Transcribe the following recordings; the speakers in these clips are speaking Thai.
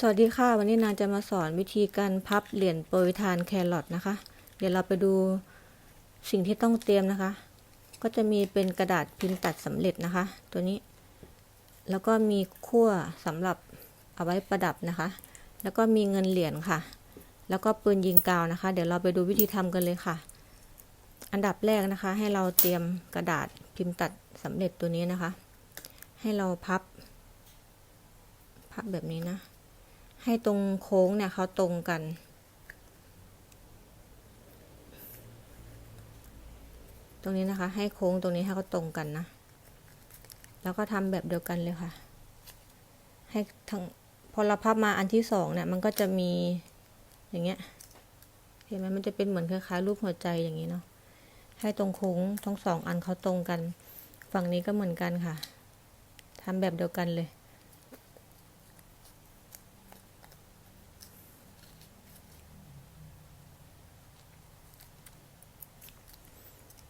สวัสดีค่ะ วันนี้นางจะมาสอนวิธีการพับเหรียญโปรยทานแครอทนะคะ เดี๋ยวเราไปดูสิ่งที่ต้องเตรียมนะคะ ก็จะมีเป็นกระดาษพิมพ์ตัดสำเร็จนะคะ ตัวนี้ แล้วก็มีขั้วสำหรับเอาไว้ประดับนะคะ แล้วก็มีเงินเหรียญค่ะ แล้วก็ปืนยิงกาวนะคะ เดี๋ยวเราไปดูวิธีทำกันเลยค่ะ อันดับแรกนะคะ ให้เราเตรียมกระดาษพิมพ์ตัดสำเร็จตัวนี้นะคะ ให้เราพับ พับแบบนี้นะ ให้ตรงโค้งเนี่ยเขาตรงกัน ตรงนี้นะคะ ให้โค้งตรงนี้ให้เขาตรงกันนะ แล้วก็ทำแบบเดียวกันเลยค่ะ ให้ทั้งพอเราพับมาอันที่สองเนี่ยมันก็จะมีอย่างเงี้ยเห็นไหมมันจะเป็นเหมือนคล้ายๆรูปหัวใจอย่างนี้เนาะให้ตรงโค้งทั้งสองอันเขาตรงกัน ฝั่งนี้ก็เหมือนกันค่ะทำแบบเดียวกันเลย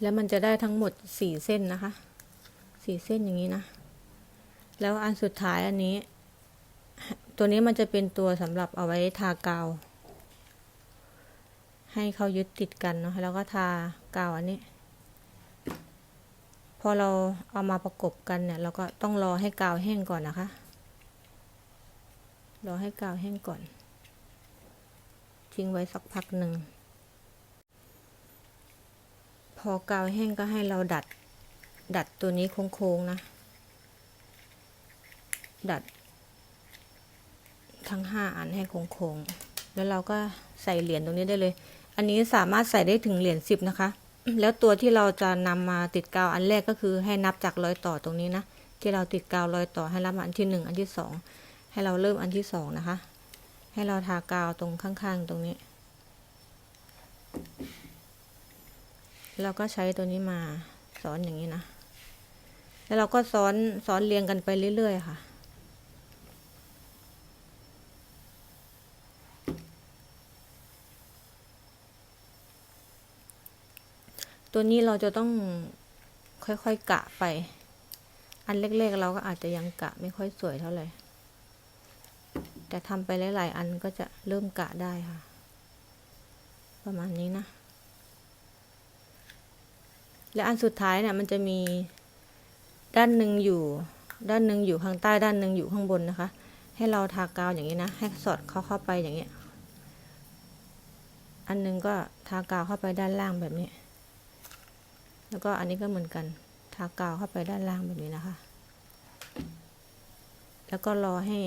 แล้วมันจะได้ทั้งหมดสี่เส้นนะคะสี่เส้นอย่างนี้นะ แล้วอันสุดท้ายอันนี้ ตัวนี้มันจะเป็นตัวสำหรับเอาไว้ทากาว ให้เขายึดติดกันเนาะแล้วก็ทากาวอันนี้ พอเราเอามาประกบกันเนี่ย เราก็ต้องรอให้กาวแห้งก่อนนะคะ รอให้กาวแห้งก่อน ทิ้งไว้สักพักหนึ่ง อกาวแห้งก็ให้เราดัด ดัดตัวนี้โค้งๆนะ ดัด ทั้งห้าอันให้โค้งๆ แล้วเราก็ใส่เหรียญตรงนี้ได้เลย อันนี้สามารถใส่ได้ถึงเหรียญสิบนะคะ แล้วตัวที่เราจะนำมาติดกาวอันแรกก็คือให้นับจากรอยต่อตรงนี้นะ ที่เราติดกาวรอยต่อให้รับอันที่หนึ่งอันที่สองให้เราเริ่มอันที่สองนะคะ ให้เราทากาวตรงข้างๆ ตรงนี้ เราก็ใช้ตัวนี้มาซ้อนอย่างนี้นะ แล้วเราก็ซ้อนซ้อนเรียงกันไปเรื่อยๆค่ะ ตัวนี้เราจะต้องค่อยๆกะไป อันเล็กๆเราก็อาจจะยังกะไม่ค่อยสวยเท่าไหร่ แต่ทำไปหลายๆอันก็จะเริ่มกะได้ค่ะ ประมาณนี้นะ และอันสุดท้ายเนี่ยมันจะมีด้านหนึ่งอยู่ ด้านหนึ่งอยู่ข้างใต้ด้านหนึ่งอยู่ข้างบนนะคะ ให้เราทากาวอย่างนี้นะ ให้สอดเข้าเข้าไปอย่างเงี้ย อันหนึงก็ทากาวเข้าไปด้านล่างแบบนี้ แล้วก็อันนี้ก็เหมือนกัน ทากาวเข้าไปด้านล่างแบบนี้นะคะ แล้วก็รอให้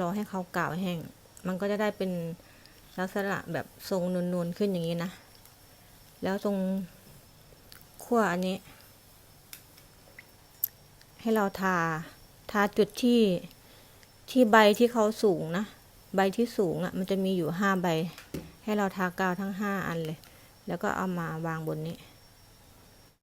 รอให้เขากาวแห้ง มันก็จะได้เป็นลักษณะแบบทรงนูนๆขึ้นอย่างนี้นะ แล้วตรง ขั้วอันนี้ ให้เราทา ทาจุดที่ที่ใบที่เขาสูงนะ ใบที่สูงอะ่ะ มันจะมีอยู่ห้าใบ ให้เราทากาวทั้งห้าอันเลย แล้วก็เอามาวางบนนี้